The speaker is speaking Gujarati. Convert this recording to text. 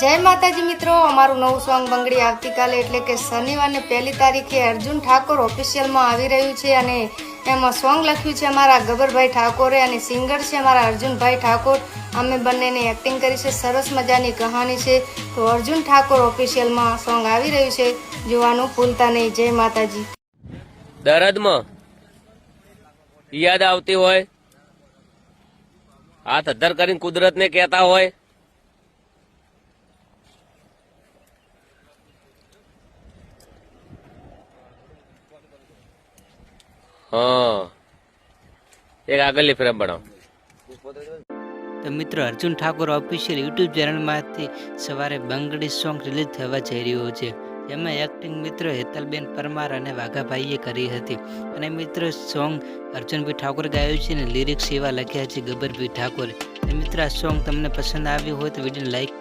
જય માતાજી મિત્રો, અમારું નવું સોંગ બંગડી આવતીકાલે એટલે કે શનિવારને પહેલી તારીખે અર્જુન ઠાકોર ઓફિશિયલમાં આવી રહ્યું છે અને એમાં સોંગ લખ્યું છે અમારા ગબરભાઈ ઠાકોરે અને સિંગર છે અમારા અર્જુનભાઈ ઠાકોર. અમે બંનેને એક્ટિંગ કરી છે, સરસ મજાની કહાની છે. તો અર્જુન ઠાકોર ઓફિશિયલમાં સોંગ આવી રહ્યું છે, જોવાનું ભૂલતા નહીં. જય માતાજી. દરદમાં યાદ આવતી હોય, હાથ અધર કરીને કુદરતને કહેતા હોય હા. એક આગળની ફ્રેમ બનાવો. તો મિત્રો, અર્જુન ઠાકોર ઓફિશિયલ યુટ્યુબ ચેનલમાંથી સવારે બંગડી સોંગ રિલીઝ થવા જઈ રહ્યું છે. જેમાં એક્ટિંગ મિત્રો હેતલબેન પરમાર અને વાઘાભાઈએ કરી હતી. અને મિત્રો સોંગ અર્જુનભાઈ ઠાકોર ગાયું છે અને લિરિક્સ એવા લખ્યા છે ગબરભાઈ ઠાકોરે. મિત્રો, આ સોંગ તમને પસંદ આવ્યું હોય તો વીડિયો કરો.